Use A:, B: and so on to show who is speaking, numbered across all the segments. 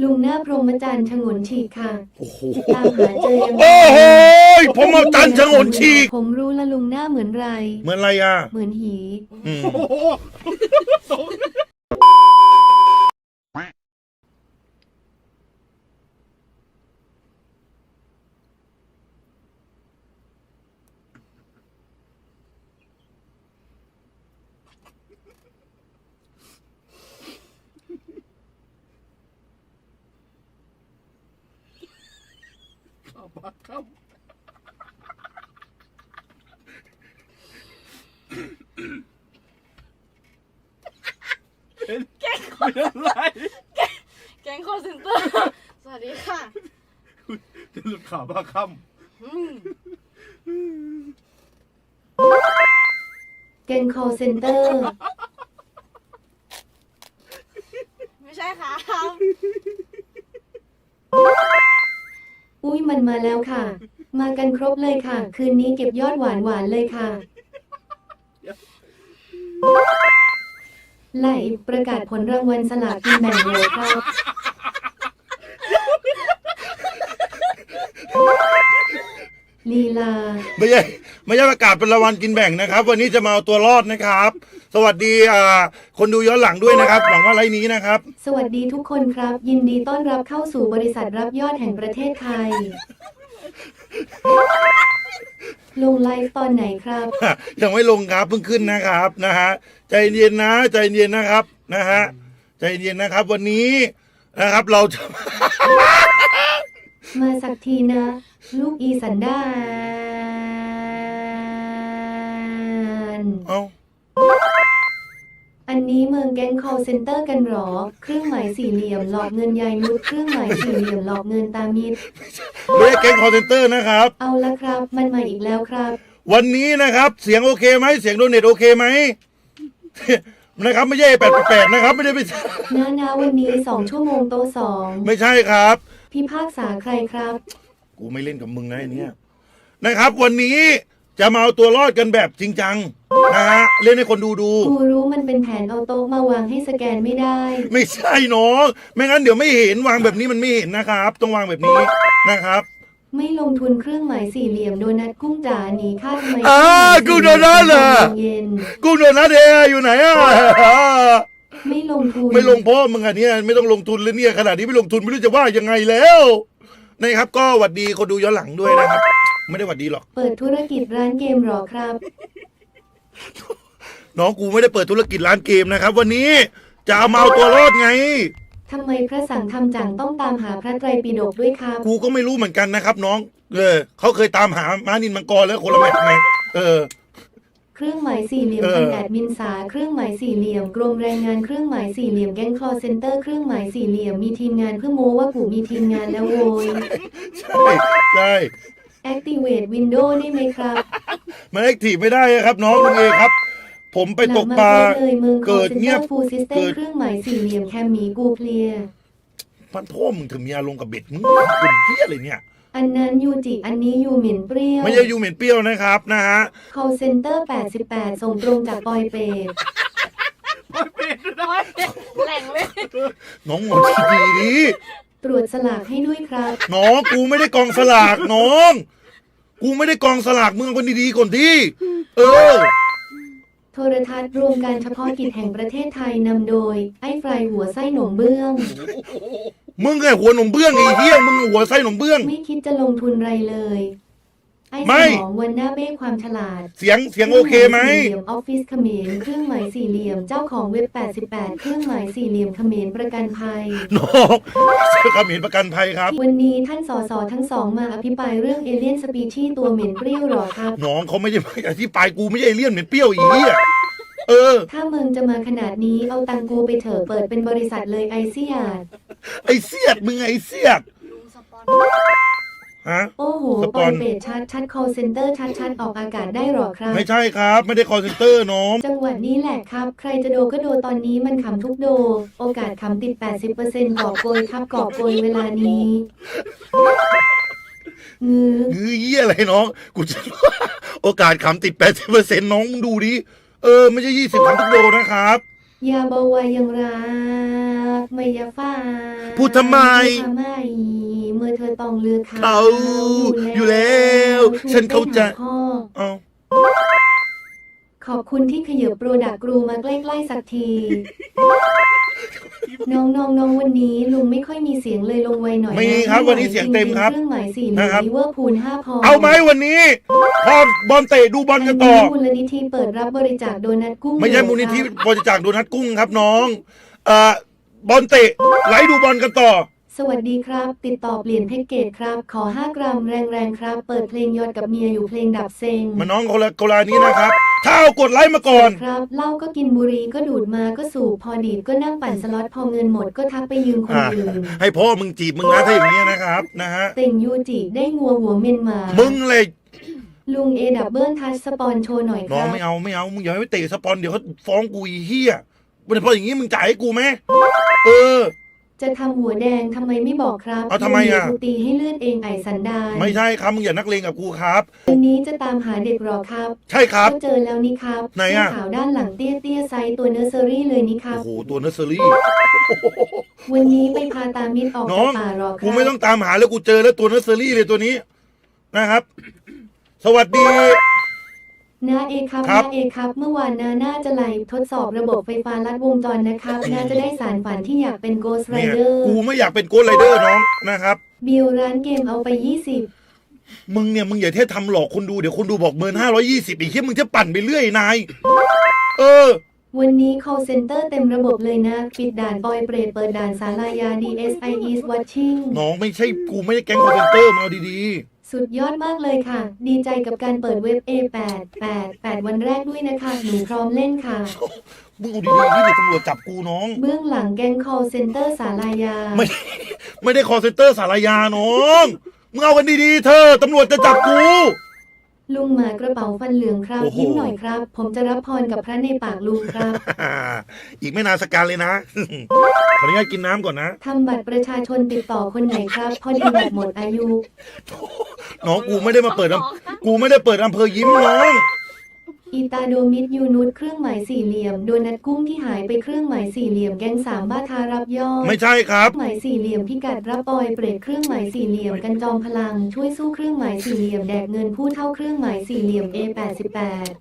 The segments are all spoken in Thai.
A: ลุงหน้าพรหมจรรย์ฉงนฉีกค่ะ
B: โอ้โห
A: ตามหาเจอยังไง
B: โอ้โหผมเอาจันทร์ฉงนฉีก
A: ผมรู้ละลุงหน้าเหมือนไร
B: เหมือนอะไรอะ
A: เหมือนหี
B: อืม
C: แก๊งคอร์เซนเตอร์ สวัสดีค่ะ
B: จะหลุดขาบ้าค่
C: อืม
A: เกน call center
C: ไม่ใช่ค่ะ
A: อุ้ยมันมาแล้วค่ะ มากันครบเลยค่ะ คืนนี้เก็บยอดหวานหวานๆเลยค่ะ ไล่ประกาศผลรางวัลสลากกินแบ่งเลยครับ ลีลาำ
B: ไม่ใช่ไม่ใช่ประกาศเป็นรางวัลกินแบ่งนะครับ วันนี้จะมาเอาตัวรอดนะครับ สวัสดีอ่าคนดูย้อนหลังด้วยนะครับหวังว่าไลฟ์นี้นะครับ
A: สวัสดีทุกคนครับ ยินดีต้อนรับเข้าสู่บริษัทรับยอดแห่งประเทศไทย ลงไลฟ์ตอนไหนครับ
B: ยังไม่ลงครับเพิ่งขึ้นนะครับนะฮะใจเย็นนะ ใจเย็นนะครับนะฮะใจเย็นนะครับ วันนี้นะครับเราจะ
A: มาสักทีนะ ลูกอีสันดาน
B: เอา
A: อันนี้เมืองแก๊ง call center กันหรอ เครื่องหมายสี่เหลี่ยมหลอกเงินยายนุชเครื่องหมายสี่เหลี่ยมหลอกเงินตามิด
B: ไม่ใช่แก๊งคอร์เซนเตอร์นะครับ
A: เอาละครับ มันมาอีกแล้วครับ
B: วันนี้นะครับ เสียงโอเคไหมเสียงโดเนทโอเคไหม นะครับไม่ใช่แปดแปดนะครับ ไม่ได้ไป
A: นานาวันนี้สองชั่วโมงโตะสอง
B: ไม่ใช่ครับ
A: พิพากษาใครครับ
B: กูไม่เล่นกับมึงนะไอ้เนี่ยนะครับ วันนี้จะมาเอาตัวรอดกันแบบจริงจังนะฮะเล่นให้คนดูดู
A: กูรู้มันเป็นแผนเอาโต๊ะมาวางให้สแกนไม่ได้
B: ไม่ใช่น้องไม่งั้นเดี๋ยวไม่เห็นวางแบบนี้มันไม่เห็นนะครับ ต้องวางแบบนี้นะครับ
A: ไม่ลงทุนเครื่องหมายสี่เหลี่ยมโดนัทกุ้งจ๋าหนีค่าทำไม
B: อ่ากูโดนัทเหรอ
A: เย็น
B: กูโดนนะเดอยู่ไหนอะ
A: ๆไม่ลงทุน
B: ไม่ลงพ่อมึงอันเนี้ยไม่ต้องลงทุนเลยเนี่ยขนาดนี้ไม่ลงทุนไม่รู้จะว่ายังไงแล้ว นะครับ ก็หวัดดีคนดูย้อนหลังด้วยนะครับ ไม่ได้หวัดดีหรอก
A: เปิดธุรกิจร้านเกมหรอครับ
B: น้องกูไม่ได้เปิดธุรกิจร้านเกมนะครับ วันนี้จะเอามาเอาตัวรอดไง
A: ทำไมพระสังฆำจังต้องตามหาพระไตรปิฎกด้วยครับ
B: กูก็ไม่รู้เหมือนกันนะครับ น้อง เออเขาเคยตามหาม้านินมังกรแล้วคนละแมตช์ไงเออ
A: เครื่องหมายสี่เหลี่ยม
B: เออ
A: พันแอดมินสาเครื่องหมายสี่เหลี่ยมกรมแรงงานเครื่องหมายสี่เหลี่ยมแก๊งคลอเซ็นเตอร์เครื่องหมายสี่เหลี่ยมมีทีมงานเพื่อโม้ว่ากูมีทีมงานแล้วโวย
B: ใช่ใช่
A: Activate Windows ได้ไหมครับ
B: มันแอคทีฟไม่ได้ครับ น้องลุงเอครับ ผมไปตกปลา
A: หนักมเลยเมืองคอ
B: เกิด
A: เซ็น
B: เงี
A: เต
B: ย
A: อบร์ฟูลซิสเต็
B: เกิ
A: ม
B: ด
A: เครื่องหมายสี่เหลี่ยมแคมหมีกูเคลียร์
B: พันพ่อมึงถึงมีอารมณ์กับเบ็ดมึงคุณเที่ยอะไรเนี่ย
A: อันนั้นยูจิอันนี้ยูเหม็นเปรี้ยว
B: ไม่ใช่ยูเหม็นเปรี้ยวนะครับนะฮะ
A: call center 88 ส่งตรงจากปอยเปต
C: น้อยแหล่งเลย
B: น้องหมดดีๆดี
A: ตรวจสลากให้ด้วยครับ
B: น้องกูไม่ได้กองสลากน้อง กูไม่ได้กองสลากมึงเอาคนดีๆก่อนที่เออ
A: โทรทัศน์รวมการเฉพาะกิจแห่งประเทศไทยนำโดย ไอ้ฟรายหัวไส้หนมเบื้อง
B: มึงไงหัวหนมเบื้องไอ้เหี้ยมึงหัวไส้หนมเบื้อง
A: ไม่คิดจะลงทุนไรเลย ไอ้
B: ไม่
A: สมองวันหน้าเบ้ความฉลาด
B: เสียงเสียงโอเคไหม
A: สี่เหลี่ยมออฟฟิศเขมรเครื่องหมายสี่เหลี่ยมเจ้าของเว็บ 88 เครื่องหมายสี่เหลี่ยมเขมรประกันภัย
B: น้องเสื้อขมิ้นประกันภัยครับ
A: วันนี้ท่านสสทั้งสองมาอภิปรายเรื่องเอเลี่ยนสปีชีส์ตัวเหม็นเปรี้ยวหรอครับ
B: น้องเขาไม่ได้มาอธิบายกูไม่ใช่เอเลี่ยนเหม็นเปรี้ยวอีเหี้ยเออ
A: ถ้ามึงจะมาขนาดนี้เอาตังกูไปเถอะเปิดเป็นบริษัทเลยไอเซียด
B: ไอ้เสียดมึงไอ้เสียด
C: ลุงสปอน
B: ฮะ
A: โอ้โห
B: ส
A: ป
B: ป
A: อ
B: อน น
A: เปดชัดชัด call center ชัดชัดออกอากาศได้หรอครับ
B: ไม่ใช่ครับ ไม่ได้คอเซนเตอร์น้อง
A: จังหวะนี้แหละครับ ใครจะโดก็โดตอนนี้มันขำทุกโด โอกาสขำติด 80%กอบโกยครับกอบโกยเวลานี้งือ
B: งือเยี่ยอะไรน้อง กูจะ โอกาสขำติดแปดสิบเปอร์เซ็นต์น้องมึงดูดิ เออ ไม่ใช่ยี่สิบคำทุกโดนะครับ
A: อย่าบอกว่ายังรัก ไม่อยากฟ้า
B: พูดทำไม
A: พูดทำไม เมื่อเธอต้องเลือกเขา
B: เขาอยู่แล้ว ฉันเข้าใจ
A: ช่วยไปหข้อ
B: เอา
A: ขอบคุณที่ขยับโปรดักต์กรูมาใกล้ ๆ สักที น้องน้องน้องวันนี้ลุงไม่ค่อยมีเสียงเลยลงไวหน่อยนะ
B: มีครับวันนี้เสียงเต็มครับ
A: เครื่องหมายสี่เหลี่ย
B: นะครับ
A: มลิเวอร์พูลห้าพอ
B: เอาไหมวันนี้พอบอลเตะดูบอลกันต่อ
A: มูลนิธิเปิดรับบริจาคโดนัทกุ้ง
B: ไม่ใช่มูลนิธิบริจาคโดนัทกุ้งครับน้องเอ่อบอลเตะไหลดูบอลกันต่อ
A: สวัสดีครับ ติดต่อเปลี่ยนแพ็กเกจครับ ขอ 5 กรัมแรงๆครับ เปิดเพลงยอดกับเมียอยู่เพลงดับเซ็ง
B: มาน้องคนละคนละนี้นะครับ ถ้าเอากดไลค์มาก่อน
A: ครับเหล้าก็กินบุหรี่ก็ดูดมาก็สูบพอดีดก็นั่งปั่นสล็อตพอเงินหมดก็ทักไปยืมคน
B: อ่า
A: อื่น
B: ให้พ่อมึงจีบมึงนะถ้าอย่างนี้ยนะครับนะฮะ
A: เต่งยูจิได้งัวหัวเมียนมา
B: มึงเลย
A: ลุงเอดับเบิลทัชสปอนโชว์หน่อยค
B: น้อง
A: รับ
B: ไม่เอาไม่เอามึงอย่าให้ไปเตะสปอนเดี๋ยวเขาฟ้องกูอีเหี้ยเป็นเพราะอย่างนี้มึงจ่ายให้กูไหมเออ
A: จะทำหัวแดงทำไมไม่บอกครับ
B: เอาทำไมอะ
A: ลุงเกูตีให้เลือดเองไอสันดาน
B: ไม่ใช่ครับมึงอย่านักเลงกับกูครับ
A: วันนี้จะตามหาเด็กหรอครับ
B: ใช่ครับ
A: ก็เจอแล้วนี่ครับ
B: ไหนอะ
A: เสื้ขาวด้านหลังเตี้ยเตี้ยๆไซส์ตัวเนอร์เซอรี่เลยนี่ครั
B: โอ้
A: บ
B: โหตัวเนอร์เซอรี่
A: วันนี้ไปพาตามิดออก
B: น้
A: จา
B: อกง
A: ป่าหรอค
B: กู
A: รับ
B: ไม่ต้องตามหาแล้วกูเจอแล้วตัวเนอร์เซอรี่เลยตัวนี้นะครับ สวัสดี
A: น้าเอครับ
B: ครับ
A: น้าเอครับ เมื่อวานน้าน่าจะไลฟ์ทดสอบระบบไฟฟ้าลัดวงจรนะครับน่าจะได้สารฝันที่อยากเป็นโกสไร
B: เนี่ย
A: เดอร์
B: กูไม่อยากเป็นโกดไรเดอร์น้องนะครับ
A: บิลร้านเกมเอาไป 20
B: มึงเนี่ยมึงอย่าเท่ทำหลอกคนดูเดี๋ยวคนดูบอกเมินห้าร้อยี่สิบอีกที่มึงจะปั่นไปเรื่อยนาย เออ
A: วันนี้ call center เต็มระบบเลยนะ ปิดด่านปอยเปรตเปิดด่านสาลายา DSI is watching
B: น้องไม่ใช่กูไม่ได้แก๊งคอมพิวเตอร์มาเอาดี
A: สุดยอดมากเลยค่ะ ดีใจกับการเปิดเว็บ A8 8 8 วันแรกด้วยนะคะ หนูพร้อมเล่นค่ะ
B: ๆมึงเอาดีๆที่เดี๋ยวตำรวจจับกูน้อง
A: เบื้องหลังแก๊ง call center สาลายา
B: ไม่ ไม่ได้คอเซนเตอร์สารยาน้อง มึงเอากันดีๆเธอตำรวจจะจับกู
A: ลุงหมากระเป๋าฟันเหลืองครับ
B: โอ้โห
A: ยิ้มหน่อยครับ ผมจะรับพรกับพระในปากลุงครับ
B: อีกไม่นานสกการเลยนะ ขออนุญาตกินน้ำก่อนนะ
A: ทำบัตรประชาชนติดต่อคนไหนครับพอดีบัตรหมดอายุ
B: น้องกูไม่ได้มาเปิดอำกูไม่ได้เปิดอำเภอยิ้มน้อง
A: อีตาโดมิดยูนุสเครื่องหมายสี่เหลี่ยม โดนัทกุ้งที่หายไปเครื่องหมายสี่เหลี่ยมแก๊งสามบ้าทารับยอด
B: ไม่ใช่ครับ
A: เครื่องหมายสี่เหลี่ยมพิกัดรับปอยเปรตเครื่องหมายสี่เหลี่ยมกันจอมพลัง ช่วยสู้เครื่องหมายสี่เหลี่ยมแดกเงินผู้เท่าเครื่องหมายสี่เหลี่ยม A88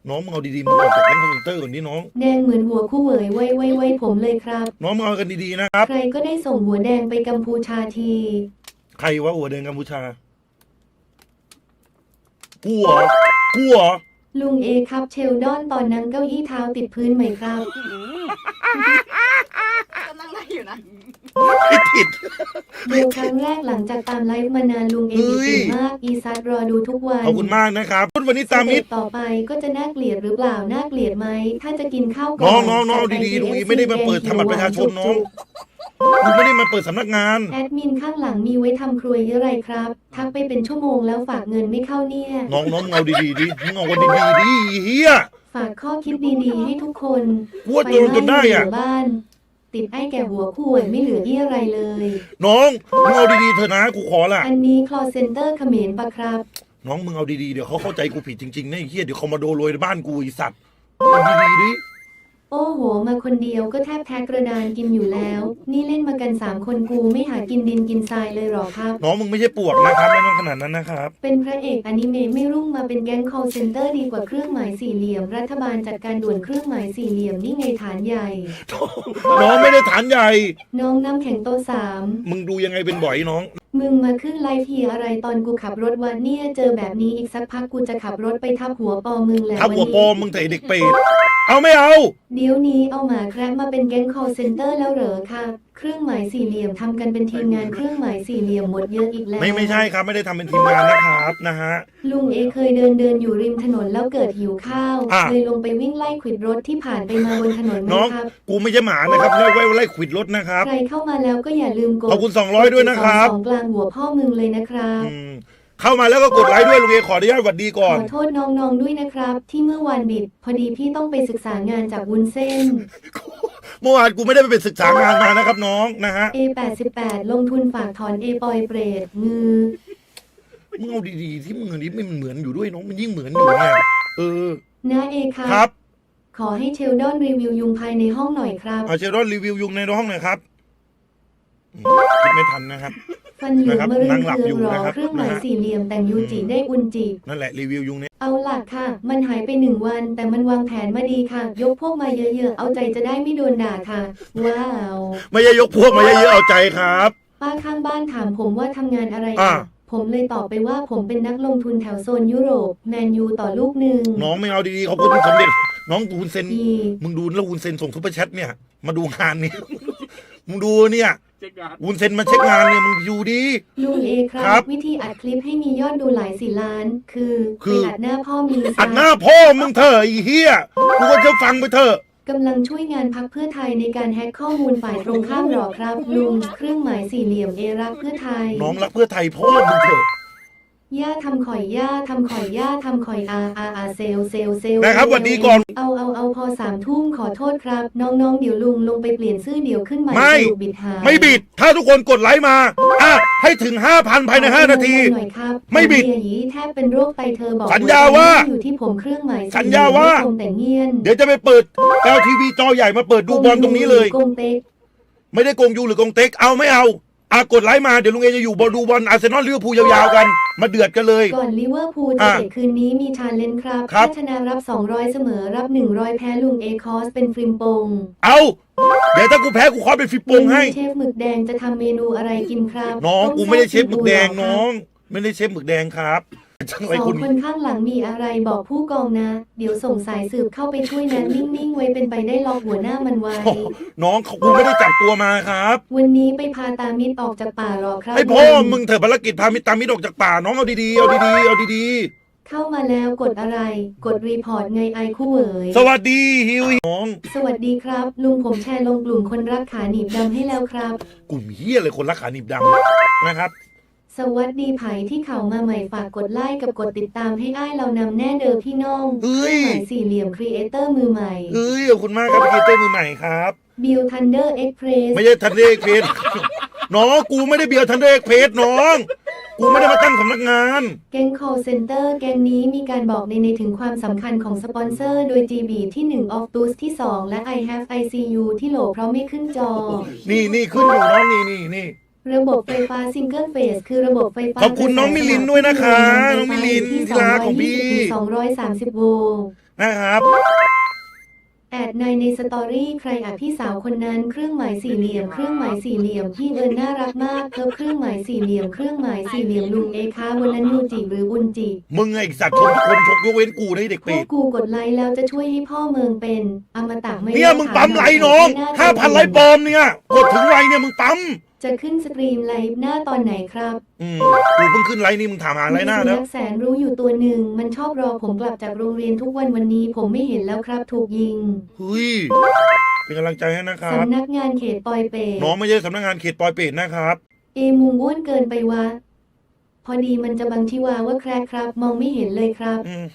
B: น้องมึงเอาดีๆมึงออกจากแก๊งคอมพิวเตอร์ก่อนดิน้อง
A: แดงเหมือนหัวคู่เหวยไว้ไว้ไว้ผมเลยครับ
B: น้องมึงเอากันดีๆนะครับ
A: ใครก็ได้ส่งหัวแดงไปกัมพูชาที
B: ใครวะหัวแดงกัมพูชากูเหรอกูเหรอ
A: ลุงเอครับเชลดอนตอนนั่งเก้าอี้เท้าติดพื้นไหมครับ
C: กำลังได้อยู่นะ
B: ไม่ผิด
A: เดี๋ยวครั้งแรกหลังจากตามไลฟ์มานานลุงเอ
B: เฮ้ย
A: ดีมาก อีซัดรอดูทุกวัน
B: ขอบคุณมากนะครับวันนี้ตามมิตร
A: สเต็ปต่อไปก็จะน่าเกลียดหรือเปล่าน่าเกลียดไหมถ้าจะกินข้าวก่
B: น้
A: อ
B: อง
A: น
B: น้องน้อง
A: จั
B: ดีๆ
A: ป
B: ลุงอีไม่ได้มาเปิดทำบัตรประชาชนน้องกูไม่ได้มาเปิดสำนักงาน
A: แอดมินข้างหลังมีไว้ทำครัวเยอะไรครับ ทักไปเป็นชั่วโมงแล้วฝากเงินไม่เข้าเนี่ย
B: น้องน้องมึงเอาดีๆดิมึงเอากันดีๆดิเฮีย
A: ฝากข้อคิดดีๆให้ทุกคน
B: กูว่าโดนจนได้
A: เห
B: อะ
A: ลืบ้าน ติดไอ้แก่หัวข่วยไม่เหลือเอี้ยอะไรเลย
B: น้องมึงเอาดีๆเถอะนะกูขอละ
A: อันนี้คลอเซ็นเตอร์เขมรปะครับ
B: น้องมึงเอาดีๆเดี๋ยวเขาเข้าใจกูผิดจริงๆนะไอ้เฮียเดี๋ยวเขามาโดนโรยในบ้านกูไอีสัตว์เอาดีๆดิ
A: โอ้โห มาคนเดียวก็แทบแท็กกระดานกินอยู่แล้ว นี่เล่นมากันสามคนกูไม่หากินดินกินทรายเลยหรอครับ
B: น้องมึงไม่ใช่ปวกนะครับไม่ต้องขนาดนั้นนะครับ
A: เป็นพระเอกอนิเมะไม่รุ่งมาเป็นแก๊ง call center ดีกว่าเครื่องหมายสี่เหลี่ยม รัฐบาลจัดการด่วนเครื่องหมายสี่เหลี่ยมนี่ไงฐานใหญ่
B: น้องไม่ได้ฐานใหญ่
A: น้องน้ำแข็งโตะสาม
B: มึงดูยังไงเป็นบ่อยน้อง
A: มึงมาขึ้นไลฟ์ทีอะไรตอนกูขับรถวันเนี่ยเจอแบบนี้อีกสักพักกูจะขับรถไปทับหัวปอมึงแล้ว
B: ทับหัว
A: นี้
B: โปมมึงเตะเด็กเปรตเอาไม่เอา
A: เดี๋ยวนี้เอาหมาแคระมาเป็นแก๊ง call center แล้วเหรอคะ เครื่องหมายสี่เหลี่ยมทำกันเป็นทีมงานเครื่องหมายสี่เหลี่ยมหมดเยอะอีกแล้ว
B: ไม่ไม่ใช่ครับไม่ได้ทำเป็นทีมงานนะครับนะฮะ
A: ลุงเอเคยเดินเดินอยู่ริมถนนแล้วเกิดหิวข้าว
B: อะ
A: เลยลงไปวิ่งไล่ขวิดรถที่ผ่านไปมาบนถนนไหม
B: น้อง
A: ครับ
B: กูไม่ใช่หมานะครับไล่ไว้ไล่ขวิดรถนะครับ
A: ใครเข้ามาแล้วก็อย่าลืมกด
B: ขอบคุณ200ด้วยนะครับ
A: สองกลางหัวพ่อมึงเลยนะครับ
B: อืม เข้ามาแล้วก็กดไลค์ด้วยลุงเอขออนุญาตสวัสดี
A: ข
B: ก่อน
A: อโทษน้องๆด้วยนะครับ ที่เมื่อวานบิด พอดีพี่ต้องไปศึกษางานจากวุ้นเส้น
B: เมื่อวานกูไม่ได้ไปเป็นศึกษางานมานะครับน้องนะฮะ
A: A88 ลงทุนฝากถอน A ปอยเปรตงือ
B: มึงเอาดีๆที่มึงอันนี้มันเหมือนอยู่ด้วยน้องมันยิ่งเหมือนอยู่เนี่ยเออ
A: นะเอค
B: ครับรับ
A: ขอให้เชลดอนรีวิวยุงภายในห้องหน่อยครับ
B: เอาเชลดอนรีวิวยุงในห้องหน่อยครับอืมคิดไม่ทันนะครับ
A: ฟันหลุม
B: นะครับ
A: มะรื
B: นั่
A: น
B: งหลับ
A: เคื
B: อยู่
A: องรอ
B: นะครับ
A: เครื่องหมาย
B: นะฮะ
A: สี่เหลี่ยมแต่งยูจิได้อุนจิ
B: นั่นแหละรีวิวยุงเนี่ย
A: เอาหลักค่ะ มันหายไปหนึ่งวัน แต่มันวางแผนมาดีค่ะ ยกพวกมาเยอะๆ เอาใจจะได้ไม่โดนด่าค่ะ ว้าว
B: ไม่ใช่ยกพวกมาเยอะๆเอาใจครับ
A: ป้าข้างบ้านถามผมว่าทำงานอะไร
B: อ่า
A: ค่ะผมเลยตอบไปว่าผมเป็นนักลงทุนแถวโซนยุโรป แมนยูต่อลูกหนึ่ง
B: น้องไม่เอาดีๆเขาพูดสำเร็จน้องวุนเซน
A: อีก
B: มึงดูแล้ววุนเซนส่งซุปเปอร์แชทเนี่ย มาดูงานนี้ มึงดูเนี่ย
C: เจ๊กการ
B: วุนเซนมาเช็คงานเนี่ยมึงอยู่ดี
A: ลุงเอค
B: ครั
A: รับ
B: บ
A: วิธีอัดคลิปให้มียอดดูหลายสี่ล้าน คือ
B: คือ
A: ไปอัดหน้าพ่อมี
B: อัดหน้าพ่อมึงเถอะไอ้เหี้ยกูก็จะฟังไปเถอะ
A: กำลังช่วยงานพักเพื่อไทยในการแฮ็กข้อมูลฝ่ายตรงข้ามหรอครับ ลุงเครื่องหมายสี่เหลี่ยมเอรักเพื่อไทย
B: น้องรักเพื่อไทยพ่อมึงเถอะ
A: ย่าทำข่อยย่าทำข่อยย่าทำข่อยอาอาอาเซลเซลเซล
B: นะครับสวัสดีก่อน
A: เอาเอาเอาพอสามทุ่มขอโทษครับ น้องๆ เดี๋ยวลุงลงไปเปลี่ยนชื่อเดี๋ยวขึ้นใหม่
B: ไม่
A: สรุปบิดหาย
B: ไม่บิด ถ้าทุกคนกดไลค์มาอะให้ถึง 5,000 ภายใน 5 นาที
A: หน่อยครับ
B: ไม่บิด
A: เฮียหยีแทบเป็นโรคไตเธอบอก
B: สัญญาว่า
A: อยู่ที่ผมเครื่องหมาย
B: สัญญาว่า
A: ไม่ตรงแต่เงียน
B: เดี๋ยวจะไปเปิด LTV จอใหญ่มาเปิดดูบอลตรงนี้เลย
A: กงเต็ก
B: ไม่ได้โกงยูหรือกงเต็กเอาไม่เอา อะกดไลค์มาเดี๋ยวลุงเอจะอยู่บอลดูบอลอาร์เซนอลลิเวอร์พูลยาวๆกัน มาเดือดกันเลย
A: ก่อนลิเวอร์พูลจะ
B: อะ
A: เตะคืนนี้มีชาเลนจ์ครับ
B: ครับ
A: ถ้าชนะรับ 200 เสมอรับ 100 แพ้ลุงเอคอสเป็นฟริมปง
B: เอาเดี๋ยวถ้ากูแพ้กูขอเป็นฟิปโปงให้
A: เชฟหมึกแดงจะทำเมนูอะไรกินครับ
B: น้อง
A: ต้
B: กูไม่ได้เชฟหมึกแดง
A: ซ่บ
B: น้อง ไม่ได้เชฟหมึกแดงครับ จังไร
A: สอ
B: คุ
A: ง
B: ณ
A: คนข้างหลังมีอะไรบอกผู้กองนะ เดี๋ยวส่งสายสืบเข้าไปช่วยนะ นิ่งๆไว้เป็นไปได้ล็อกหัวหน้ามันไว้
B: น้องเขากูไม่ได้จับตัวมาครับ
A: วันนี้ไปพาตามิดออกจากป่าหรอครับ
B: ให้พ่อมึงเถอะภารกิจพามิตรตามิตรออกจากป่าน้องเอาดีๆเอาดีๆเอาดี
A: เข้ามาแล้วกดอะไร กดรีพอร์ตไงไอคู่เหวย
B: ๆ สวัสดีฮิวน้อง
A: สวัสดีครับ ลุงผมแชร์ลงกลุ่มคนรักขาหนีบดำให้แล้วครับ
B: กลุ่มเฮียเลยคนรักขาหนีบดำนะครับ
A: สวัสดีไผ่ที่เขามาใหม่ฝากกดไลค์กับกดติดตามให้อ้ายเรานำแน่เด้อพี่น้อง
B: เฮ้ย
A: หมายสี่เหลี่ยมครีเอเตอร์มือใหม่
B: เอ้ยขอบคุณมากครับพี่เต้มือใหม่ครับ
A: บิลทันเดอร์เอ็กเพรส
B: ไม่ใช่ทันเดอร์เอ็กเพสน้องกูไม่ได้เบียร์ทันเดอร์เอ็กเพสน้อง กูไม่ได้มาตั้งสำนักงาน
A: แก๊ง call center แก๊งนี้มีการบอกในในถึงความสำคัญของสปอนเซอร์ โดย GB ที่1 of t o o s ที่ 2 และ I have ICU ที่โหลเพราะไม่ขึ้นจอ
B: นี่นี่ขึ้นอยู่น้องนี่นี่นี่
A: ระบบไฟฟ้าซิงเกิลเฟสคือระบบไฟฟ้า
B: ขอบคุณน้องมิลินด้วยนะคะน้องมิลินที่รักของพี่
A: 230โวลต์
B: นะครับ
A: แอดในในสตอรี่ใครอะพี่สาวคนนั้นเครื่องหมายสี่เหลี่ยมเครื่องหมายสี่เหลี่ยมพี่เอิญน่ารักมากเพิ่มเครื่องหมายสี่เหลี่ยมเครื่องหมายสี่เหลี่ยมลุงเอคะวันนั้นยูจิหรืออุนจิ
B: มึงไอ้สัตว์ชมทุกคนชกยกเว้นกูนะไอ้เด็ก
A: พ
B: เป็
A: วก
B: ด
A: กูกดไลค์แล้วจะช่วยให้พ่อเมืองเป็นอมตะไม่
B: เนี่ยมึงปั๊มไลค์น้องห้าพันไลค์ปลอมเนี่ยกดถึงไลค์เนี่ยมึงปั๊ม
A: จะขึ้นสตรีมไลฟ์หน้าตอนไหนครับ
B: อืมกูเพิ่งขึ้นไลค์นี่มึงถามหาไลค์หน้า
A: มี
B: แล้ว
A: สุนัขแสนรู้อยู่ตัวหนึ่ง มันชอบรอผมกลับจากโรงเรียนทุกวันวันนี้ผมไม่เห็นแล้วครับถูกยิง
B: เฮ้ย เป็นกำลังใจให้นะครับ
A: สำนักงานเขตปอยเปต
B: น้องไม่ใช่สำนักงานเขตปอยเปรตนะครับ
A: เอมุงอ้วนเกินไปวะพอดีมันจะบังชิวาว่าแครกครับ มองไม่เห็นเลยครับ
B: อืม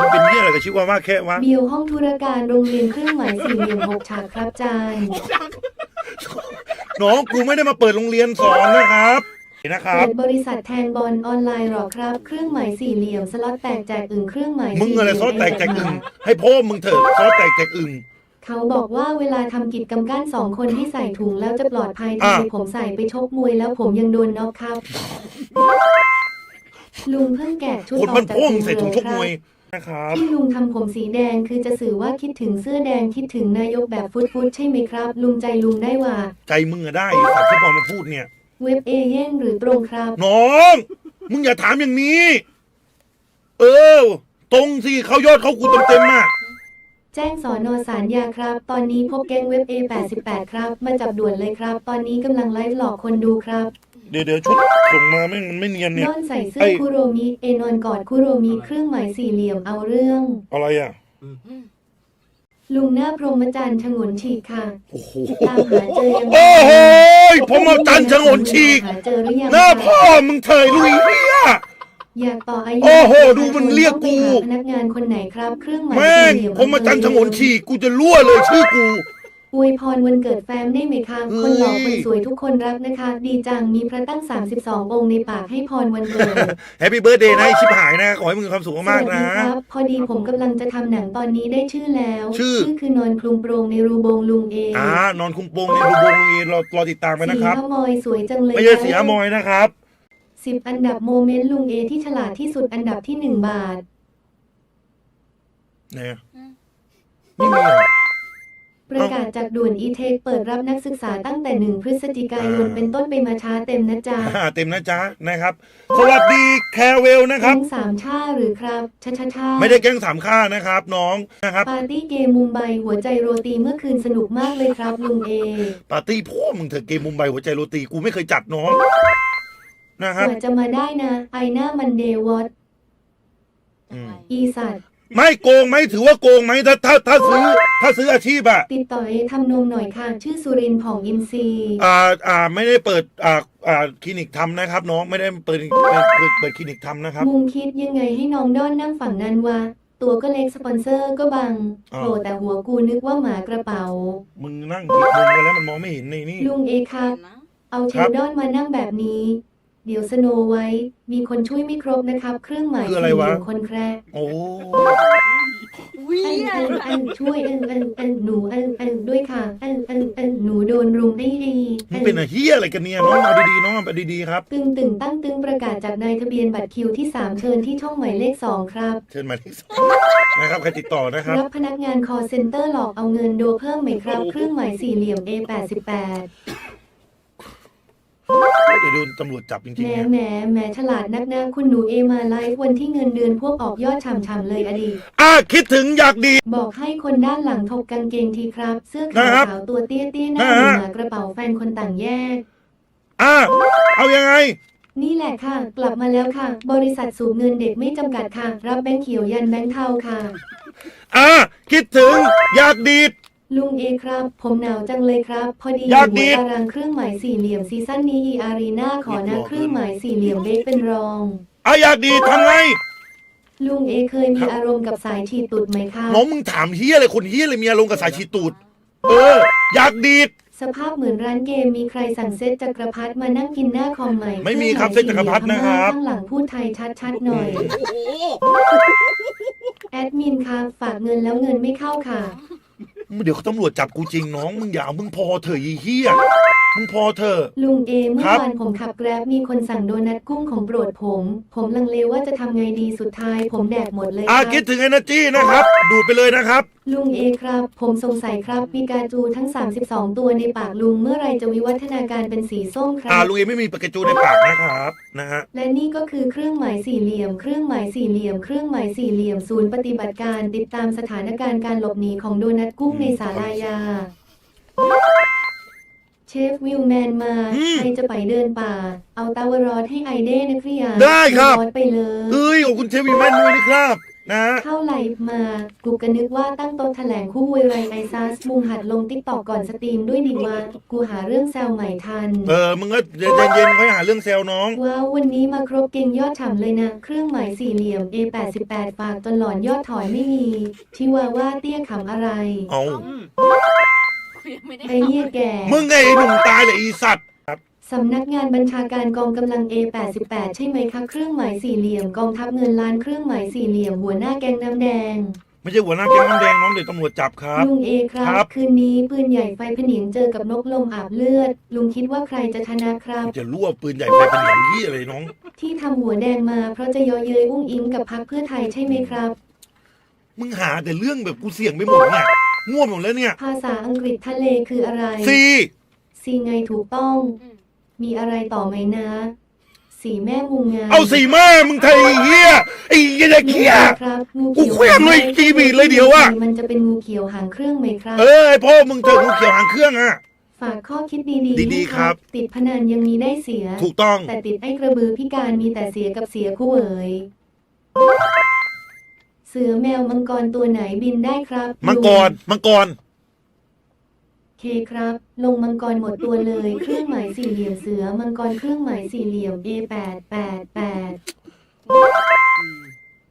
B: มันเป็นเรื่องอะไรกับชิวาว่าแค่วะ
A: เบียวห้องธุรการโรงเรียนเครื่องหมายสี่เหลี่ยมหกฉากครับจาน
B: น้องกูไม่ได้มาเปิดโรงเรียนสอนนะครับนะครับ
A: เปิดบริษัทแทงบอลออนไลน์หรอครับ เครื่องหมายสี่เหลี่ยมสล็อตแตกแจกอึ่งเครื่องหมาย
B: มึง
A: สี่
B: อะไร
A: เหลี่ย
B: ซอสแตกแจกอึ่งให้พ่อมึงเถอะซอสแตกแจกอึ่ง
A: เขาบอกว่าเวลาทำกิจกรรมก้านสองคนที่ใส่ถุงแล้วจะปลอดภัย
B: อะ
A: ทำไมผมใส่ไปชกมวยแล้วผมยังโดนน็อกครับ ลุงเพิ่งแกะชุด
B: คน
A: ออ
B: มั
A: ก
B: น
A: จาก
B: พ่วง
A: ถุง
B: ใส่ถุงชกมวย
A: เลยครับ
B: นะครับ
A: ที่ลุงทำผมสีแดงคือจะสื่อว่าคิดถึงเสื้อแดงคิดถึงนายกแบบฟุตฟุตใช่ไหมครับ ลุงใจลุงได้ว่า
B: ใจมึงอะได้ไอ้สัตว์ที่พอมาพูดเนี่ย
A: เว็บเอเย่นหรือตรงครับ
B: น้อง มึงอย่าถามอย่างนี้ เออ ตรงสิเขายอดเขากูเต็มๆมาก
A: แจ้งสอนอสารยาครับ ตอนนี้พบแก๊งเว็บ A88 ครับ มาจับด่วนเลยครับ ตอนนี้กำลังไลฟ์หลอกคนดูครับ
B: เดี๋ยวเดี๋ยวชุดส่งมาไม่มันไม่เนียนเนี่ย
A: นอนใส่เสื้อ
B: ไอ้
A: คุโรมิ เอนอนกอดคุโรมิ เครื่องหมายสี่เหลี่ยมเอาเรื่อง
B: อะไรอะ
A: ลุงหน้าพรหมจันทร์ฉงนฉีกค่ะ
B: โอ้โห
A: ตามหาเจอยัง
B: โอ้โหผมเอาจันทร์ฉงนฉีก
A: หาเจอหรือยัง
B: หน้าพ่อมึงเถยลุยเฮีย
A: อยากต่ออายุ
B: โอ้โหดูมันเรียกกู
A: ต้องไปหาพนักงานคนไหนครับเครื่องหมาย
B: แม่ง
A: สี่เหลี่ย
B: ผมมาจันทร์ฉงนฉีกกูจะรั่วเลยชื่อกู
A: อวยพรวันเกิดแฟมได้ไหมคะ
B: เฮ้ย
A: คนหล่อคนสวยทุกคนรักนะคะ ดีจังมีพระตั้ง 32 องค์ในปากให้พรวันเกิด
B: แฮปปี้เบิร์ดเดย์นะไอ้ชิบหายนะ ขอให้มึงมีความสุข
A: ส
B: มา
A: วั
B: ก
A: ส
B: ๆ
A: ดี
B: นะ
A: ครับ พอดีผมกำลังจะทำหนังตอนนี้ได้ชื่อแล้ว
B: ชื่อ
A: คือนอนคลุมโปรงในรูโบงลุงเอ
B: อ่านอนคุมโปงในรูโบงเอรอรอติดตามไปนะครับ
A: สีอมอยสวยจังเลย
B: ไม่ใช่สีอมอยนะครับ
A: สิบอันดับโมเมนต์ลุงเอที่ฉลาดที่สุดอันดับที่หนึ่งบาท
B: เนี่ยไม่มีเหรอ
A: ประกาศจากด่วนอีเทคเปิดรับนักศึกษาตั้งแต่หนึ่งพฤศจิกายน
B: อ่า
A: เป็นต้นไปมาช้าเต็มนะจ๊ะ
B: อ่าเต็มนะจ๊ะนะครับ สวัสดีแครเวลนะครับ
A: แก๊งสามชาหรือครับชาชาชา
B: ไม่ได้แกล้งสามค่านะครับน้องนะครับ
A: ปาร์ตี้เกมมุมไบหัวใจโรตีเมื่อคืนสนุกมากเลยครับลุงเอ
B: ปาร์ตี้พ่อมึงเถอะเกมมุมไบหัวใจโรตีกูไม่เคยจัดน้อง นะครับ
A: กว่าจะมาได้นะ ไอหน้ามันเดวอต
B: อืม
A: อีสัตว์
B: ไม่โกงไหมถือว่าโกงไหมถ้าถ้าถ้าซื้อถ้าซื้ออาชีพอะ
A: ติดต่อเอทำนมหน่อยค่ะ ชื่อสุรินทร์ผ่องอินซีย์
B: อ่าอ่าไม่ได้เปิดอ่าอ่าคลินิกทำนะครับน้องไม่ได้เปิดเปิดเปิดเปิดคลินิกทำนะครับ
A: มุงคิดยังไงให้น้องด้อนนั่งฝั่งนั้นวะ ตัวก็เล็กสปอนเซอร์ก็บัง
B: อ้าว
A: โผล่แต่หัวกูนึกว่าหมากระเป๋า
B: มึงนั่งผิดมุมกันแล้วมันมองไม่เห็นในนี่
A: ลุงเอครับ เอาเชลดอนมานั่งแบบนี้ เดี๋ยวสโนไว้ มีคนช่วยไม่ครบนะครับ เครื่องหมาย
B: คืออะไรวะ
A: สี่เหลี่ยมคนแคร์
B: โอ้
C: วิ
A: เอิงเอิงเอิงช่วยเอิงเอิงเอิงหนูเอิงเอิงด้วยค่ะเอิงเอิงเอิงหนูโดนรุมได้ดี
B: มึงเป็นอะเฮียอะไรกันเนี่ยน้องเอาดีๆน้องเอาดีๆครับ
A: ตึงตึงตั้งตึงประกาศจากนายทะเบียนบัตรคิวที่3เชิญที่ช่องหมายเลข2ครับ
B: เชิญมาที่สองนะครับใครติดต่อนะครับ
A: รับพนักงาน call center หลอกเอาเงินโดเพิ่มไหมครับ เครื่องหมายสี่เหลี่ยม A88
B: เดี๋ยวโดนตำรวจจับจริง
A: แหม
B: ๆเนี่ย
A: แหมแหมฉลาดนักนะคุณหนูเอมาไลฟ์วันที่เงินเดือนพวกออกยอดฉ่ำๆเลยอดีต
B: อะคิดถึงอยากดี
A: บอกให้คนด้านหลังถกกางเกงทีครับ เสื้อ
B: นะ
A: ขาว
B: ครับ
A: ขาวตัวเตี้ยเตี้ยหน้า
B: นะ
A: ห
B: ฮะ
A: มากระเป๋าแฟนคนต่างแยก
B: อะเอายังไง
A: นี่แหละค่ะ กลับมาแล้วค่ะ บริษัทสูบเงินเด็กไม่จำกัดค่ะ รับแบงค์เขียวยันแบงค์เทาค่ะ
B: อะคิดถึงอยากดีด
A: ลุงเอครับ ผมหนาวจังเลยครับ พอดี
B: อยากดี
A: หัว
B: ด
A: ตารางเครื่องหมายสี่เหลี่ยมซีซั่นนี้อีอารีนาขอนะเครื่องหมายสี่เหลี่ยมเล็กเป็นรอง
B: อะอยากดีดทำไง
A: ลุงเอเคยมีอารมณ์กับสายฉีดตุดไหมคะ
B: น้องมึงถามเฮียอะไรคนเฮียอะไรมีอารมณ์กับสายชีตูด เออ อยากดีด
A: สภาพเหมือนร้านเกมมีใครสั่งเซตจักรพรรดิมานั่งกินหน้าคอมใหม่
B: ไม่มีครับ
A: คองหาย
B: เซ็ตจักรพรรดินะครับ
A: ข้างหลังพูดไทยชัดๆหน่อย แอดมินคะฝากเงินแล้วเงินไม่เข้าค่ะ
B: เดี๋ยวเขาตำรวจจับกูจริงน้องมึงอย่าเอามึงพอเถอะยี่เฮียมึงพอเถอะ
A: ลุงเอเมื่
B: ค
A: อ
B: รับ
A: วานผมขับแกร็บมีคนสั่งโดนัทกุ้งของโปรดผม ผมลังเลว่าจะทำไงดีสุดท้าย ผมแดกหมดเลยค
B: อะ
A: รับ
B: คิดถึง energy นะครับ ดูดไปเลยนะครับ
A: ลุงเอครับ ผมสงสัยครับมีกาจูทั้ง 32 ตัวในปากลุงเมื่อไหรจะวิวัฒนาการเป็นสีส้มครั
B: อ่า
A: บ
B: ลุงเอไม่มีปากกาจูในปากนะครับนะฮะ
A: และนี่ก็คือเครื่องหมายสี่เหลี่ยม เครื่องหมายสี่เหลี่ยม เครื่องหมายสี่เหลี่ยม ศูนย์ปฏิบัติการติดตามสถานการณ์การหลบหนีของโดนัทกุ้งในศาลายา เชฟวิลแมนมา
B: อืม
A: ใครจะไปเดินป่า เอาตาวรอดให้ไอเด้นักเรียน
B: ได้ครับ
A: อดไปเลย
B: เอ้ยขอบคุณเชฟวีแมนด้วยนะครับ นะ
A: เข้าไลฟ์มา กูก็นึกว่าตั้งโต๊ะแถลงคู่เวไรไอซัสมุงหัดลงติ๊กตอกก่อนสตรีมด้วยดีว่ากูหาเรื่องแซวใหม่ทัน
B: เออมึงก็เย็นๆค่อยหาเรื่องแซวน้อง
A: ว้าววันนี้มาครบเก่งยอดฉ่ำเลยนะ เครื่องหมายสี่เหลี่ยม A88 ฝากจนหลอนยอดถอยไม่มี ชิวาว่าเตี้ยขำอะไร
B: เอา
C: ไม่ได้
A: ไอเหี้ยแก่
B: มึงไงไอ้หนุ่มตายเลยอีสัตว์
A: สำนักงานบัญชาการกองกำลัง A88 ใช่ไหมคะเครื่องหมายสี่เหลี่ยมกองทัพเงินล้านเครื่องหมายสี่เหลี่ยมหัวหน้าแกงน้ำแดง
B: ไม่ใช่หัวหน้าแก๊งน้ำแดงน้องเดี๋ยวตำรวจจับครับ
A: ลุงเอครั
B: ครับ บ
A: คืนนี้ปืนใหญ่ไฟผนิงเจอกับนกลมอาบเลือด ลุงคิดว่าใครจะชนะครับ
B: จะรั่วปืนใหญ่ไฟเป็นอย่างที่อะไรน้อง
A: ที่ทำหัวแดงมาเพราะจะเยอเย้ยอุ้งอิงกับพักเพื่อไทยใช่ไหมครับ
B: มึงหาแต่เรื่องแบบกูเสี่ยงไปหมดเนี่ยง่วงหมดแล้วเนี่ย
A: ภาษาอังกฤษทะเลคืออะไร
B: ซี
A: สีไงถูกต้องมี อะไรต่อไหมนะ สีแม่งูงาม
B: เอาสีมามึงไทยเฮียไอ้เหี้ยเขี้ย
A: ครับงู
B: กูเคว้งเลยจีบีเลยเดี๋ยวอะ
A: มันจะเป็นงูเขียวหางเครื่องไหมครับ
B: เออไอพ่อมึงเจองูเขียวหางเครื่องอะ
A: ฝากข้อคิดดีๆ
B: ดี
A: ให้
B: ๆครับ
A: ติดพนันยังมีได้เสีย
B: ถูกต้อง
A: แต่ติดไอ้กระบือพิการมีแต่เสียกับเสียคู่เอ๋ยเสือแมวมังกรตัวไหนบินได้ครับ
B: มังกร มังกร
A: เคครับ ลงมังกรหมดตัวเลย เครื่องหมายสี่เหลี่ยมเสือมังกรเครื่องหมายสี่เหลี่ยม A แปดแปดแปด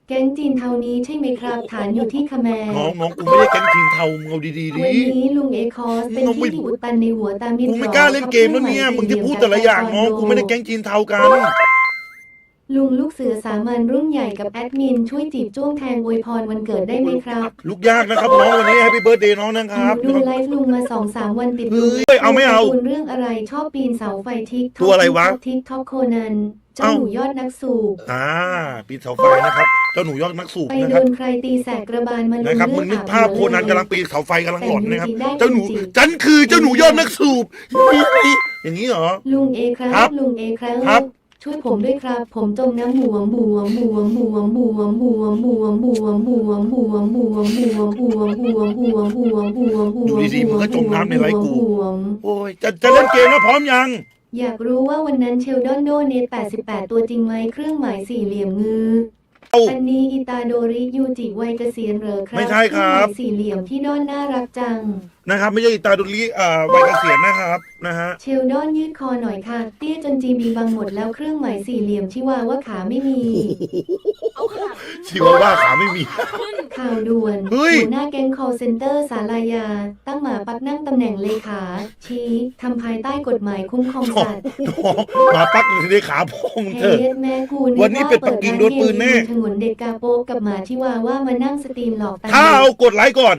A: แก๊งจีนเทานี้ใช่ไหมครับ ฐานอยู่ที่คาแมร์
B: น้องน้องกูไม่ได้แก๊งทีมเทามึงเอาดีๆดิ
A: วันนี้ลุงเอคอสเป็น
B: น้องไม่
A: ที่ที่อุดตันในหัวตามิด
B: กูไม่กล้าเล่นเกมแล้วเนี่ยมึงจะพูดแต่ละอย่างน้องกูไม่ได้แก๊งทีมเทากัน
A: ลุงลูกเสือสามัญรุ่นใหญ่กับแอดมิน ช่วยจีบจ้วงแทงอวยพรวันเกิดได้ไหมครับ
B: ลูกยากนะครับน้องวันนี้แฮปปี้เบิร์ดเดย์น้องนะครับ
A: ดูไลฟ์ลุงมาสองสามวันติด
B: เฮ้ยเอาไม่เอา
A: ลุงการ์ตูนเรื่องอะไรชอบปีนเสาไฟทิก
B: ตัวอะไรวะ
A: ทิกท็อกโคนันเจ้า
B: เอ้า
A: หนูยอดนักสูบ
B: อ่าปีนเสาไฟนะครับ เจ้าหนูยอดนักสูบ
A: ไป
B: นะ
A: โด
B: ครับ
A: นใครตีแสกกระบาลมาลุ
B: นะครับ
A: เลื
B: มึ
A: องด
B: นึก
A: อาบ
B: ภาพ
A: หัว
B: โคนัน
A: เลย
B: กำลังปีนเสาไฟกำลังหลอนนะครับ
A: แต่
B: เจ้าหนู
A: จริงๆ
B: ฉันคือเจ้าหนูยอดนักสูบอย่างนี้เหรอ
A: ลุงเอครั
B: ครับบ
A: ลุงเอครับ
B: ครับ
A: ช่วยผมด้วยครับ ผมจมน้ำบวมบวมบวมบวมบวมบวมบวมบวมบวมบวมบวมบวมบวมบวมบวมบวมบวมบวม
B: อยู่ดีๆมันก็จมน้ำในไร้กู
A: บวม
B: โอ้ยจะจะเล่นเกมแล้วพร้อมยัง
A: อยากรู้ว่าวันนั้นเชลดอนโดเนต88 ตัวจริงไหมเครื่องหมายสี่เหลี่ยมงือ
B: อา
A: อันนี้อิตาโดริยูจิวัยเกษียณเหรอครับ
B: ไม่ใช่ครับ
A: เองหมายสี่เหลี่ยมที่ดอนน่ารักจัง
B: นะครับไม่ใช่อิตาดุลีอ่าวัยเกษียณนะครับนะฮะ
A: เชลดอนยืดคอหน่อยค่ะ เตี้ยจนจีบีบังหมดแล้วเครื่องหมายสี่เหลี่ยมที่ว่าว่าขาไม่มี
C: เอาขา
B: ชิวาว่าขาไม่มี
A: ข่าวด่วน
B: เฮ้ย
A: หัวหน้าแก๊ง call center สาลายา ตั้งหมาปักนั่งตำแหน่งเลขา ชี้ทำภายใต้กฎหมายคุ้มครอง
B: น้อง
A: สัตว์
B: น้องหมาปักอยู่ในขาพอง
A: เฮ
B: เถอะ
A: ยแม่กู
B: วันนี้เป็ดปักกิ่งโดนปืนแน่
A: ฉงนเด็กกาโปกกับหมาที่ว่าว่ามานั่งสตรีมหลอกตา
B: ถ้าเอากดไลค์ก่อน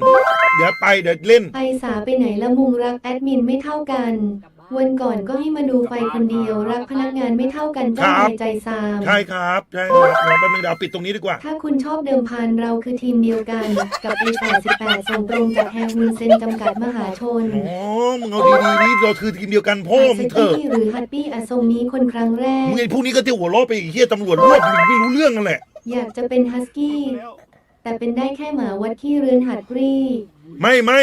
B: เดี๋ยวไปเดี๋ยวเล่น
A: ไอสาไปไหนละมุงรักแอดมินไม่เท่ากัน
C: กลับบ้าน
A: วันก่อนก็ให้มาดูไฟคนเดียว รักพนักงานไม่เท่ากันเจ้า
B: ครับ
A: นายใจซาม
B: ใช่ครับใช่ครับน้องแป๊บนึงเดี๋ยวเอาปิดตรงนี้ดีกว่า
A: ถ้าคุณชอบเดิมพันเราคือทีมเดียวกัน กับ A88 ส่งตรงจากแฮร์วินเซนจำกัดมหาชน
B: อ๋อมึงเอาดีๆนี่เราคือทีมเดียวกันพ่อมึงเถอะ
A: หรือฮัตปี้อัศงนี้คนครั้งแรก
B: มึงไอ้พวกนี้ก็เที่ยวหัวเราะไปอีกเฮียตำรวจรวบมึงไม่รู้เรื่องกันแหละ
A: อยากจะเป็นฮัสกี้แต่เป็นได้แค่หมาวัดขี้เรือนหัดกรี
B: ไม่ไม่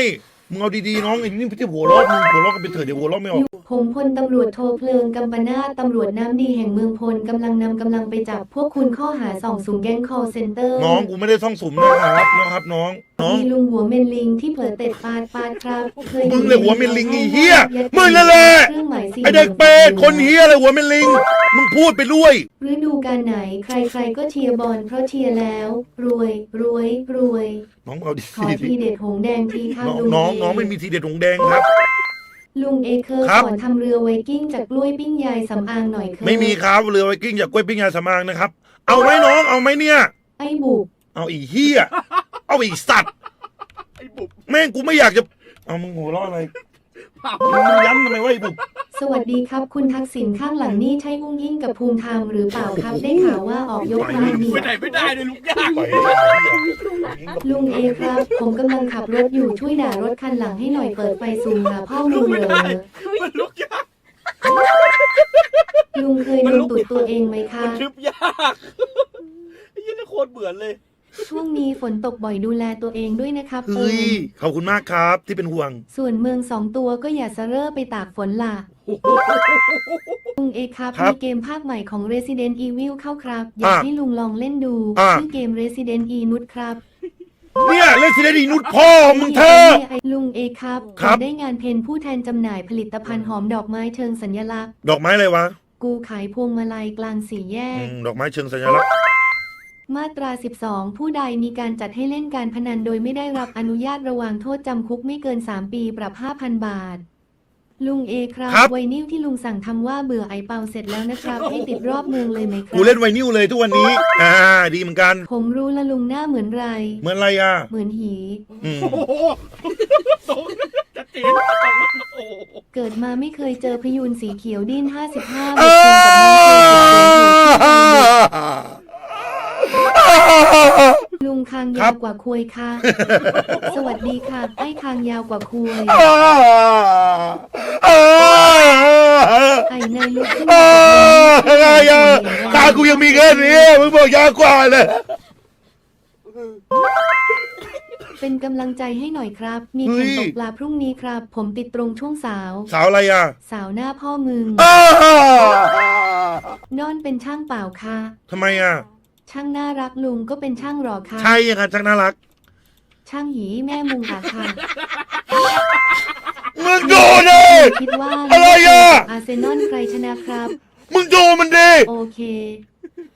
B: มึงเอาดีๆน้องไอ้นี่ไม่ใช่หัวเราะมึงหัวเราะกันไปเถอะเดี๋ยวหัวเราะไม่ออก
A: ผมพลตำรวจโทเพลิงกำปนาตตำรวจน้ำดีแห่งเมืองพลกำลังนำกำลังไปจับพวกคุณข้อหาส่องสุมแก๊ง call center
B: น้องกูไม่ได้ซ่องสุมนะครับนะครับน้องน้อง
A: มีลุงหัวเมนลิงที่เผลอเตะปาดปาดครับเคย
B: มึงเลยหัวเมนลิงไอ้เหี้ยมึงนั่นแหละ
A: เครื่องหมายสี่
B: ไอเด็กเป็ดคนเฮียอะไรหัวเป็นลิง มึงพูดไปด้วย
A: ฤดูกาลไหนใครๆก็เชียร์บอลเพราะเชียร์แล้ว รวยรวยรวย
B: น้องเอาดี
A: ขอทีเด็ดหงแดงทีครับ
B: น้อง
A: ลุง
B: น้อง
A: เน้
B: องไม่มีทีเด็ดของแดงครับ
A: ลุงเอเคอร์
B: ครับ
A: สอนทำเรือไวกิ้งจากกล้วยปิ้งยายสำอางหน่อยเคอ
B: ไม่มีครับเรือไวกิ้งจากกล้วยปิ้งยาสมางนะครับ เอาไหมน้องเอาไหมเนี่ย
A: ไอ้บุก
B: เอาอีเฮีย เอาอีสัตว์
D: ไอ้บุบ
B: แม่งกูไม่อยากจะเอามึงหัวเราะอะไร
D: เผา
B: มึงย้ำทำไมวะไอ้บุบ
A: สวัสดีครับ คุณทักษิณข้างหลังนี่ใช่อุ้งยิ่งกับภูมิธรรมหรือเปล่าครับได้ข่าวว่าออกยกพลังดี
D: ไปไหนไม่ได้เลยลูกยาก
B: ไปเลยไอ้เหี้ย
A: ลุงเอครับ ผมกำลังขับรถอยู่ช่วยด่ารถคันหลังให้หน่อยเปิดไฟซูมหาพ่อมูเลย
D: มันลุกยาก
A: ลุงเคยโดนตุดตัวเองไหมคะ
D: มันทึบยากไอ้ยี่นี่โคตรเบื่อเลย
A: ช่วงนี้ฝนตกบ่อยดูแลตัวเองด้วยนะครับเอิ
B: เฮ้ย
A: ญ
B: ขอบคุณมากครับที่เป็นห่วง
A: ส่วนเมืองสองตัวก็อย่าสะเร่อไปตากฝนล่ะลุงเอครับ
B: ครับ
A: มีเกมภาคใหม่ของ Resident Evil เข้าครับ อยาก
B: อะ
A: ให้ลุงลองเล่นดู
B: อะ
A: ชื่อเกม Resident E นุชครับ
B: เนี่ยเล่นซีรีส์นุชพ่อมึงเธอ
A: ลุงเอครับ
B: ครับ
A: ผมได้งานเพนผู้แทนจำหน่ายผลิตภัณฑ์หอมดอกไม้เชิงสัญลักษณ์
B: ดอกไม้อะไรวะ
A: กูขายพวงมาลัยกลางสี่แย
B: อื
A: ก
B: มดอกไม้เชิงสัญลักษณ์
A: มาตรา 12 ผู้ใดมีการจัดให้เล่นการพนันโดยไม่ได้รับอนุญาตระวางโทษจำคุกไม่เกิน 3 ปีปรับ 5,000 บาท ลุงเอครับ
B: ครับ
A: ไวนิลที่ลุงสั่งทำว่าเบื่อไอเปาเสร็จแล้วนะครับให้ติดรอบเมืองเลยไหมครั
B: กูเล่นไวนิวเลยทุกวันนี้ อ่า ดีเหมือนกัน
A: ผมรู้ละลุงหน้าเหมือนไร
B: เหมือนอะไรอะ
A: เหมือนหี
B: อืม
D: โอ้โหตรงจะเจียนโอ้โห
A: เกิดมาไม่เคยเจอพยูนสีเขียวดิ้น 55
B: เอ
A: เบ็ดคุณกับน้องเคยเจ็บหัว ลุงคาง
B: ครั
A: ยาว
B: บ
A: กว่าคุยค่ะ สวัสดีค่ะ ไอ้คางยาวกว่าคุย ไอ้ในลุกขึ้น
B: เอ
A: มา
B: อไงอะตากูยังมีแค่นี้มึงบอกยาวกว่าเลย
A: เป็นกำลังใจให้หน่อยครับ มี
B: เฮ้
A: แข่ง
B: ย
A: ตกปลาพรุ่งนี้ครับ ผมติดตรงช่วงสาว
B: สาวอะไรอะ
A: สาวหน้าพ่อมึง
B: อ้าน
A: อนเป็นช่างเปล่าค่ะ
B: ทำไมอะ
A: ช่างน่ารักลุงก็เป็นช่างหรอค่ะ
B: ใช่ยังไงช่างน่ารัก
A: ช่างหยีแม่มุงอะค่ะ
B: มึงดูดิ
A: คิดว่า
B: อะไรอะ
A: อาร์เซนอลใครชนะครับ
B: มึงดูมันดิ
A: โอเค